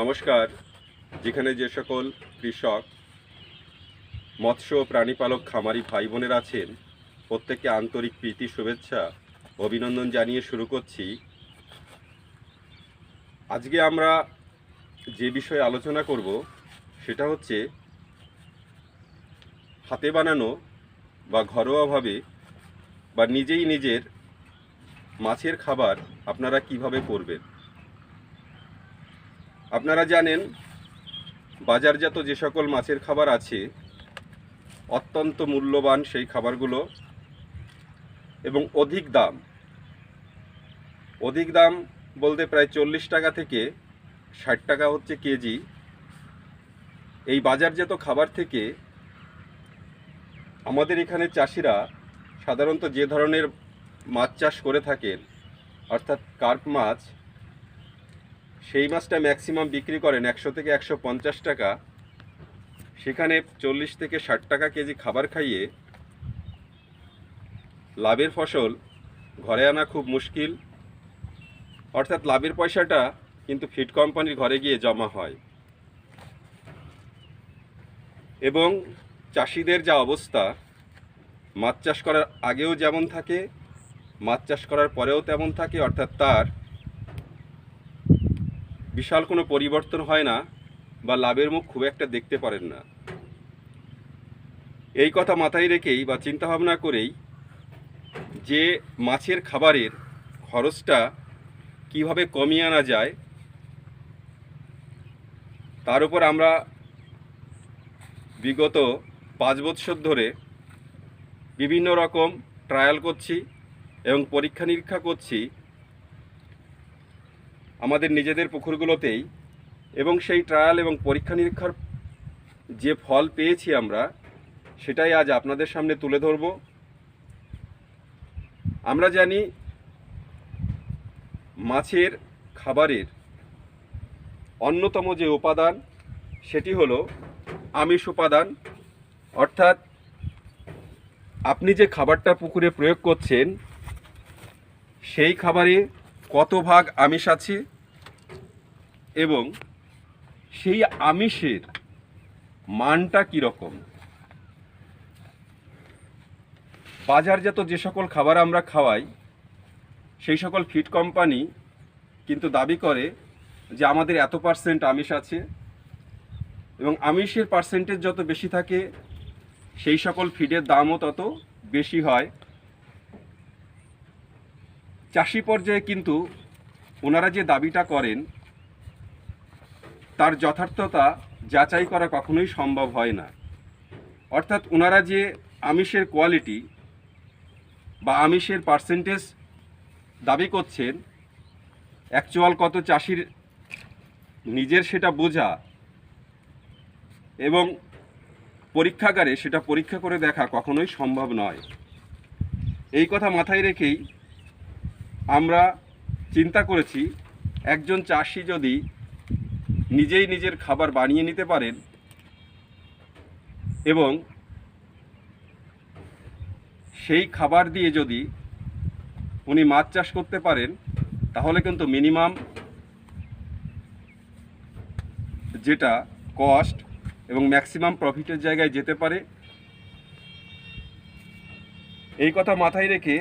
নমস্কার। যেখানে যে সকল কৃষক, মৎস্য প্রাণীপালক খামারি ভাই বোনের আছেন, প্রত্যেককে আন্তরিক প্রীতি, শুভেচ্ছা, অভিনন্দন জানিয়ে শুরু করছি। আজকে আমরা যে বিষয়ে আলোচনা করব, সেটা হচ্ছে হাতে বানানো বা ঘরোয়াভাবে বা নিজেই নিজের মাছের খাবার আপনারা কীভাবে করবেন। আপনারা জানেন, বাজারজাত যে সকল মাছের খাবার আছে, অত্যন্ত মূল্যবান সেই খাবারগুলো এবং অধিক দাম। অধিক দাম বলতে প্রায় চল্লিশ টাকা থেকে ষাট টাকা হচ্ছে কেজি। এই বাজারজাত খাবার থেকে আমাদের এখানে চাষিরা সাধারণত যে ধরনের মাছ চাষ করে থাকেন, অর্থাৎ কার্প মাছ সেই মাছটা ম্যাক্সিমাম বিক্রি করেন একশো থেকে একশো পঞ্চাশ টাকা। সেখানে চল্লিশ থেকে ষাট টাকা কেজি খাবার খাইয়ে লাভের ফসল ঘরে আনা খুব মুশকিল। অর্থাৎ লাভের পয়সাটা কিন্তু ফিড কোম্পানির ঘরে গিয়ে জমা হয়। এবং চাষিদের যা অবস্থা, মাছ চাষ করার আগেও যেমন থাকে, মাছ চাষ করার পরেও তেমন থাকে, অর্থাৎ তার বিশাল কোনো পরিবর্তন হয় না বা লাভের মুখ খুব একটা দেখতে পারেন না। এই কথা মাথায় রেখেই বা চিন্তা ভাবনা করেই যে মাছের খাবারের খরচটা কীভাবে কমিয়ে আনা যায়, তার উপর আমরা বিগত পাঁচ বছর ধরে বিভিন্ন রকম ট্রায়াল করছি এবং পরীক্ষা নিরীক্ষা করছি আমাদের নিজেদের পুকুরগুলোতেই এবং সেই ট্রায়াল এবং পরীক্ষা নিরীক্ষার যে ফল পেয়েছি আমরা, সেটাই আজ আপনাদের সামনে তুলে ধরব। আমরা জানি মাছের খাবারের অন্যতম যে উপাদান, সেটি হলো আমিষ উপাদান। অর্থাৎ আপনি যে খাবারটা পুকুরে প্রয়োগ করছেন, সেই খাবারে কত ভাগ আমিষ আছে? এবং সেই আমিষের মানটা কীরকম বাজারজাত যে সকল খাবার আমরা খাওয়াই, সেই সকল ফিড কোম্পানি কিন্তু দাবি করে যে আমাদের এত পার্সেন্ট আমিষ আছে এবং আমিষের পার্সেন্টেজ যত বেশি থাকে, সেই সকল ফিডের দামও তত বেশি হয়। চাষি পর্যায়ে কিন্তু ওনারা যে দাবিটা করেন, তার যথার্থতা যাচাই করা কখনোই সম্ভব হয় না। অর্থাৎ ওনারা যে আমিষের কোয়ালিটি বা আমিষের পার্সেন্টেজ দাবি করছেন অ্যাকচুয়াল কত চাষির নিজের সেটা বোঝা এবং পরীক্ষাগারে সেটা পরীক্ষা করে দেখা কখনোই সম্ভব নয়। এই কথা মাথায় রেখেই আমরা চিন্তা করেছি, একজন চাষি যদি নিজেই নিজের খাবার বানিয়ে নিতে পারেন এবং সেই খাবার দিয়ে যদি উনি মাছ চাষ করতে পারেন, তাহলে কিন্তু মিনিমাম যেটা কস্ট এবং ম্যাক্সিমাম প্রফিটের জায়গায় যেতে পারে। এই কথা মাথায় রেখে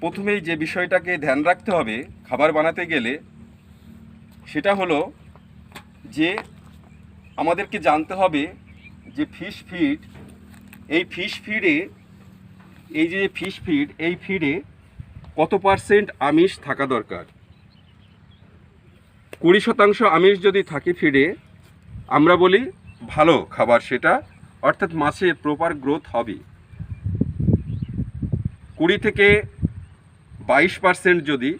প্রথমেই যে বিষয়টাকে ধ্যান রাখতে হবে খাবার বানাতে গেলে, সেটা হলো যে আমাদেরকে জানতে হবে যে ফিশ ফিড এই ফিশ ফিডে এই যে ফিশ ফিড এই ফিডে কত পার্সেন্ট আমিষ থাকা দরকার? কুড়ি শতাংশ আমিষ যদি থাকে ফিডে আমরা বলি ভালো খাবার সেটা, অর্থাৎ মাছে প্রপার গ্রোথ হবে। কুড়ি থেকে বাইশ পার্সেন্ট যদি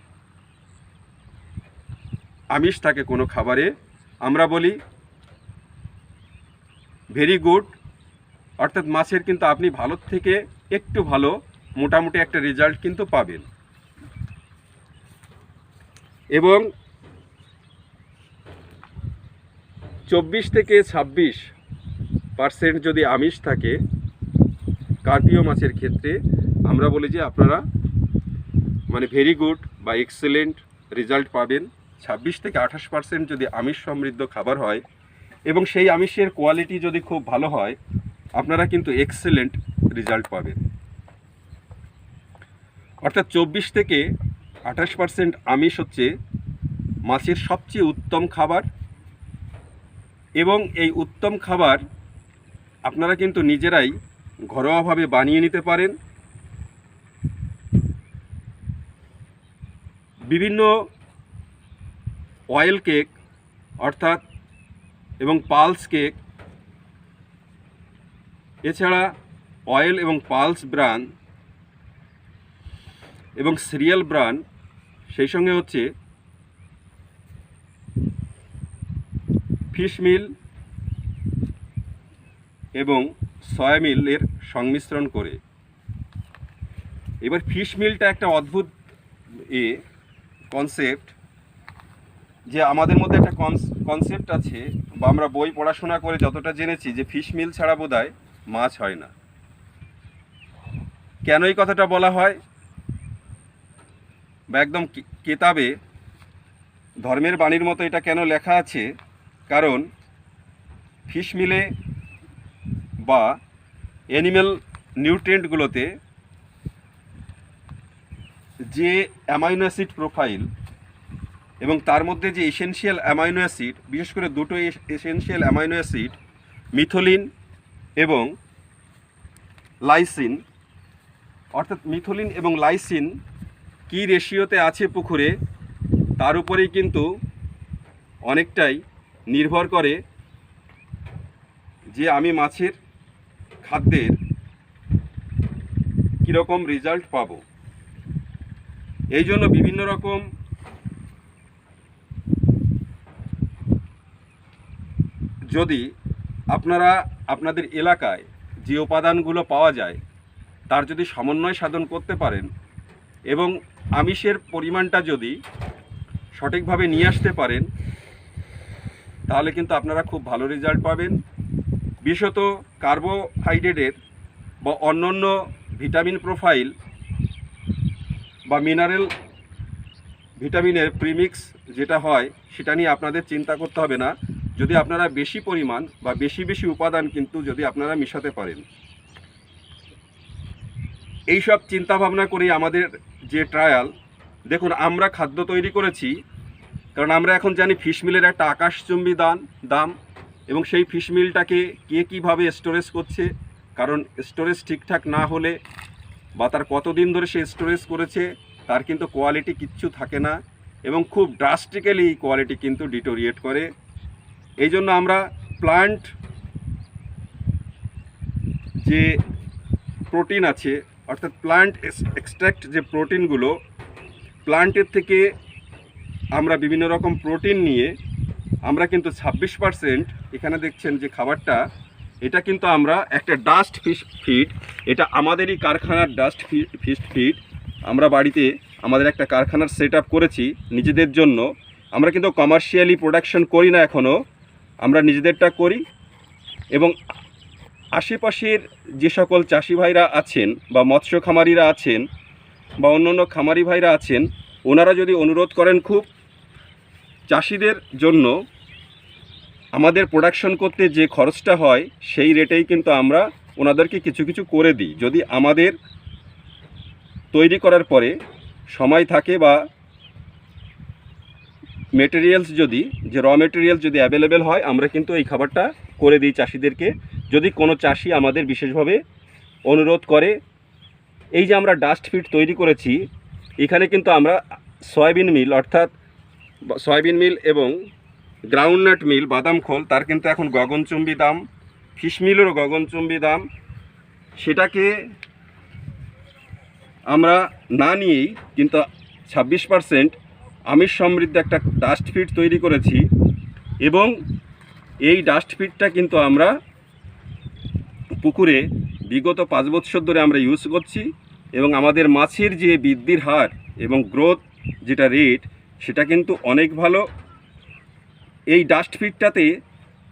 আমিষ থাকে কোনো খাবারে, আমরা বলি ভেরি গুড, অর্থাৎ মাছের কিন্তু আপনি ভালোর থেকে একটু ভালো, মোটামুটি একটা রেজাল্ট কিন্তু পাবেন। এবং চব্বিশ থেকে ছাব্বিশ পার্সেন্ট যদি আমিষ থাকে, কার্পিও মাছের ক্ষেত্রে, আমরা বলি যে আপনারা মানে ভেরি গুড বা এক্সেলেন্ট রেজাল্ট পাবেন। ছাব্বিশ থেকে আঠাশ পার্সেন্ট যদি আমিষ সমৃদ্ধ খাবার হয় এবং সেই আমিষের কোয়ালিটি যদি খুব ভালো হয়, আপনারা কিন্তু এক্সেলেন্ট রেজাল্ট পাবেন। অর্থাৎ চব্বিশ থেকে আঠাশ পার্সেন্ট আমিষ হচ্ছে মাছের সবচেয়ে উত্তম খাবার এবং এই উত্তম খাবার আপনারা কিন্তু নিজেরাই ঘরোয়াভাবে বানিয়ে নিতে পারেন। বিভিন্ন অয়েল কেক অর্থাৎ, এবং পালস কেক এছাড়া অয়েল এবং পালস ব্রান এবং সিরিয়াল ব্রান সেই সঙ্গে হচ্ছে ফিশ মিল এবং সয়া মিলের সংমিশ্রণ করে। এবার ফিশ মিলটা একটা অদ্ভুত এ কনসেপ্ট যে আমাদের মধ্যে একটা কনসেপ্ট আছে বা আমরা বই পড়াশোনা করে যতটা জেনেছি যে ফিশ মিল ছাড়া বোধহয় মাছ হয় না। কেন এই কথাটা বলা হয়? বা একদম কেতাবে ধর্মের বাণীর মতো এটা কেন লেখা আছে? কারণ ফিশ মিলে বা অ্যানিম্যাল নিউট্রিয়েন্টগুলোতে যে অ্যামাইনো অ্যাসিড প্রোফাইল এবং তার মধ্যে যে এসেনশিয়াল অ্যামাইনো অ্যাসিড, বিশেষ করে দুটো এসেনশিয়াল অ্যামাইনো অ্যাসিড, মিথোলিন এবং লাইসিন, অর্থাৎ মিথোলিন এবং লাইসিন কী রেশিওতে আছে পুকুরে, তার উপরেই কিন্তু অনেকটাই নির্ভর করে যে আমি মাছের খাদ্যের কীরকম রেজাল্ট পাবো। এই জন্য বিভিন্ন রকম যদি আপনারা আপনাদের এলাকায় যে উপাদানগুলো পাওয়া যায়, তার যদি সমন্বয় সাধন করতে পারেন এবং আমিষের পরিমাণটা যদি সঠিকভাবে নিয়ে আসতে পারেন, তাহলে কিন্তু আপনারা খুব ভালো রেজাল্ট পাবেন। বিশেষত কার্বোহাইড্রেটের বা অন্যান্য ভিটামিন প্রোফাইল বা মিনারেল ভিটামিনের প্রিমিক্স যেটা হয়, সেটা নিয়ে আপনাদের চিন্তা করতে হবে না। যদি আপনারা বেশি পরিমাণ বা বেশি বেশি উপাদান কিন্তু যদি আপনারা মিশাতে পারেন। এই সব চিন্তা ভাবনা করেই আমাদের যে ট্রায়াল দেখুন, আমরা খাদ্য তৈরি করেছি, কারণ আমরা এখন জানি ফিশ মিলের একটা আকাশচুম্বী দান, দাম, এবং সেই ফিশ মিলটাকে কে কীভাবে স্টোরেজ করছে, কারণ স্টোরেজ ঠিকঠাক না হলে বা তার কতদিন ধরে সে স্টোরেজ করেছে, তার কিন্তু কোয়ালিটি কিচ্ছু থাকে না এবং খুব ড্রাস্টিক্যালি কোয়ালিটি কিন্তু ডিটোরিয়েট করে। এই জন্য আমরা প্লান্ট যে প্রোটিন আছে, অর্থাৎ প্লান্ট এক্সট্র্যাক্ট যে প্রোটিনগুলো প্লান্টের থেকে আমরা বিভিন্ন রকম প্রোটিন নিয়ে আমরা কিন্তু ছাব্বিশ পার্সেন্ট এখানে দেখছেন যে খাবারটা এটা কিন্তু আমরা একটা ডাস্ট ফিশ ফিড এটা আমাদেরই কারখানার ডাস্ট ফিশ ফিড আমরা বাড়িতে আমাদের একটা কারখানার সেট করেছি নিজেদের জন্য। আমরা কিন্তু কমার্শিয়ালি প্রোডাকশন করি না এখনও আমরা নিজেদেরটা করি এবং আশেপাশের যে সকল চাষি ভাইরা আছেন বা মৎস্য খামারিরা আছেন বা অন্য অন্য খামারি ভাইরা আছেন, ওনারা যদি অনুরোধ করেন খুব, চাষিদের জন্য আমাদের প্রোডাকশন করতে যে খরচটা হয়, সেই রেটেই কিন্তু আমরা ওনাদেরকে কিছু কিছু করে দিই। যদি আমাদের তৈরি করার পরে সময় থাকে বা মেটেরিয়ালস যদি, যে র মেটেরিয়ালস যদি অ্যাভেলেবেল হয়, আমরা কিন্তু এই খাবারটা করে দিই চাষিদেরকে। যদি কোনো চাষি আমাদের বিশেষভাবে অনুরোধ করে, এই যে আমরা ডাস্ট ফিট তৈরি করেছি, এখানে কিন্তু আমরা সয়াবিন মিল অর্থাৎ সয়াবিন মিল এবং গ্রাউন্ডনাট মিল, বাদাম খোল, তার কিন্তু এখন গগনচুম্বী দাম, ফিশ মিলেরও গগনচুম্বী দাম। সেটাকে আমরা না নিয়েই কিন্তু ছাব্বিশ পার্সেন্ট আমিষ সমৃদ্ধ একটা ডাস্ট ফিট তৈরি করেছি এবং এই ডাস্ট ফিটটা কিন্তু আমরা পুকুরে বিগত পাঁচ বছর ধরে আমরা ইউজ করছি এবং আমাদের মাছের যে বৃদ্ধির হার এবং গ্রোথ যেটা রেট সেটা কিন্তু অনেক ভালো। এই ডাস্ট ফিটটাতে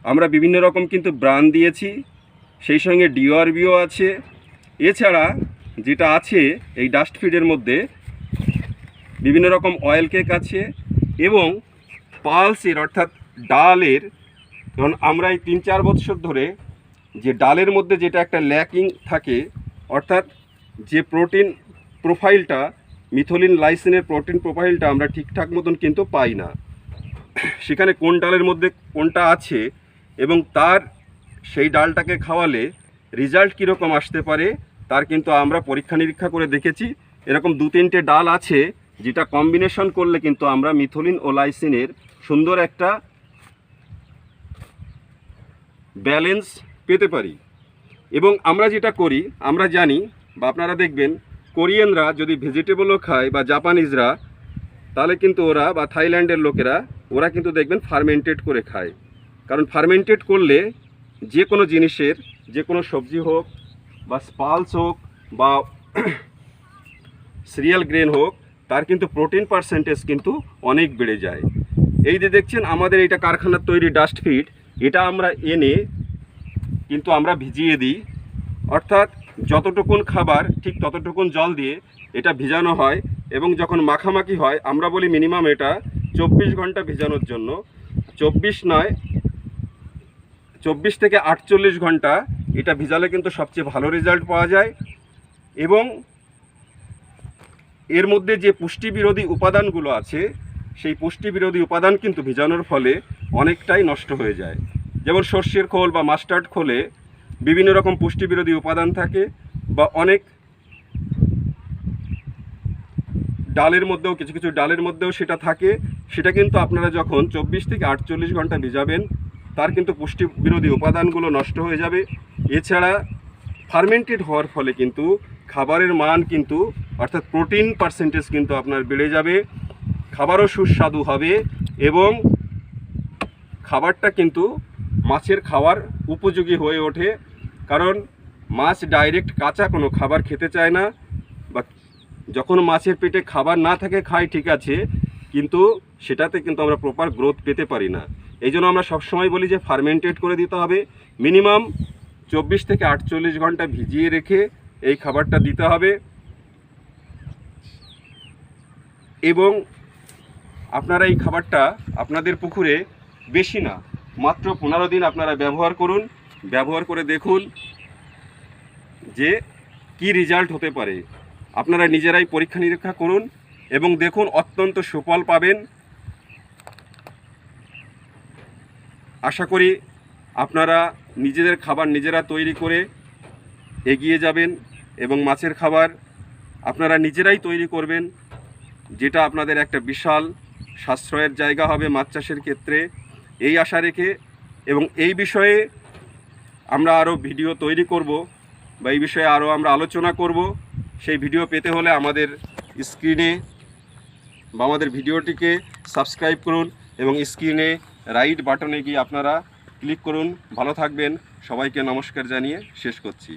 আমরা বিভিন্ন রকম কিন্তু ব্রান দিয়েছি, সেই সঙ্গে ডিওআরবিও আছে। এছাড়া যেটা আছে, এই ডাস্ট ফিডের মধ্যে বিভিন্ন রকম অয়েল কেক আছে এবং পালসের অর্থাৎ ডালের কারণ আমরা এই তিন চার বছর ধরে যে ডালের মধ্যে যেটা একটা ল্যাকিং থাকে, অর্থাৎ যে প্রোটিন প্রোফাইলটা মিথোলিন লাইসিনের প্রোটিন প্রোফাইলটা আমরা ঠিকঠাক মতন কিন্তু পাই না। সেখানে কোন ডালের মধ্যে কোনটা আছে এবং তার সেই ডালটাকে খাওয়ালে রেজাল্ট কীরকম আসতে পারে, তার কিন্তু আমরা পরীক্ষা নিরীক্ষা করে দেখেছি। এরকম দু তিনটে ডাল আছে যেটা কম্বিনেশন করলে কিন্তু আমরা মিথোলিন ও লাইসিনের সুন্দর একটা ব্যালেন্স পেতে পারি। এবং আমরা যেটা করি, আমরা জানি বা আপনারা দেখবেন, কোরিয়ানরা যদি ভেজিটেবলও খায় বা জাপানিজরা তাহলে কিন্তু ওরা বা থাইল্যান্ডের লোকেরা, ওরা কিন্তু দেখবেন ফার্মেন্টেড করে খায়। কারণ ফার্মেন্টেড করলে যে কোনো জিনিসের, যে কোনো সবজি হোক বা স্পালস হোক বা সিরিয়াল গ্রেন হোক, তার কিন্তু প্রোটিন পার্সেন্টেজ কিন্তু অনেক বেড়ে যায়। এই যে দেখছেন, আমাদের এটা কারখানার তৈরি ডাস্ট এটা আমরা এনে কিন্তু আমরা ভিজিয়ে দিই। অর্থাৎ যতটুকুন খাবার, ঠিক ততটুকুন জল দিয়ে এটা ভিজানো হয় এবং যখন মাখামাখি হয়, আমরা বলি মিনিমাম এটা চব্বিশ ঘণ্টা ভিজানোর জন্য। চব্বিশ নয়, চব্বিশ থেকে আটচল্লিশ ঘণ্টা এটা ভিজালে কিন্তু সবচেয়ে ভালো রেজাল্ট পাওয়া যায় এবং এর মধ্যে যে পুষ্টি বিরোধী উপাদানগুলো আছে, সেই পুষ্টি বিরোধী উপাদান কিন্তু ভিজানোর ফলে অনেকটাই নষ্ট হয়ে যায়। যেমন সর্ষের খোল বা মাস্টার্ড খোলে বিভিন্ন রকম পুষ্টি বিরোধী উপাদান থাকে বা অনেক ডালের মধ্যেও, কিছু কিছু ডালের মধ্যেও সেটা থাকে। সেটা কিন্তু আপনারা যখন চব্বিশ থেকে আটচল্লিশ ঘণ্টা ভিজাবেন, তার কিন্তু পুষ্টি বিরোধী উপাদানগুলো নষ্ট হয়ে যাবে। এছাড়া ফার্মেন্টেড হওয়ার ফলে কিন্তু খাবারের মান কিন্তু, অর্থাৎ প্রোটিন পার্সেন্টেজ কিন্তু আপনার বেড়ে যাবে, খাবারও সুস্বাদু হবে এবং খাবারটা কিন্তু মাছের খাওয়ার উপযোগী হয়ে ওঠে। কারণ মাছ ডাইরেক্ট কাঁচা কোনো খাবার খেতে চায় না। যখন মাছের পেটে খাবার না থাকে, খাই, ঠিক আছে, কিন্তু সেটাতে কিন্তু আমরা প্রপার গ্রোথ পেতে পারি না। এই জন্য আমরা সবসময় বলি যে ফার্মেন্টেড করে দিতে হবে। মিনিমাম চব্বিশ থেকে আটচল্লিশ ঘণ্টা ভিজিয়ে রেখে এই খাবারটা দিতে হবে। এবং আপনারা এই খাবারটা আপনাদের পুকুরে বেশি না, মাত্র পনেরো দিন আপনারা ব্যবহার করুন। ব্যবহার করে দেখুন যে কি রেজাল্ট হতে পারে। আপনারা নিজেরাই পরীক্ষা নিরীক্ষা করুন এবং দেখুন অত্যন্ত সুফল পাবেন। আশা করি আপনারা নিজেদের খাবার নিজেরা তৈরি করে এগিয়ে যাবেন এবং মাছের খাবার আপনারা নিজেরাই তৈরি করবেন, যেটা আপনাদের একটা বিশাল সাশ্রয়ের জায়গা হবে মাছ চাষের ক্ষেত্রে। এই আশা রেখে এবং এই বিষয়ে আমরা আরও ভিডিও তৈরি করব বা এই বিষয়ে আরও আমরা আলোচনা করব। সেই ভিডিও পেতে হলে আমাদের স্ক্রিনে বা আমাদের ভিডিওটিকে সাবস্ক্রাইব করুন এবং স্ক্রিনে রাইট বাটনে গিয়ে আপনারা ক্লিক করুন। ভালো থাকবেন। সবাইকে নমস্কার জানিয়ে শেষ করছি।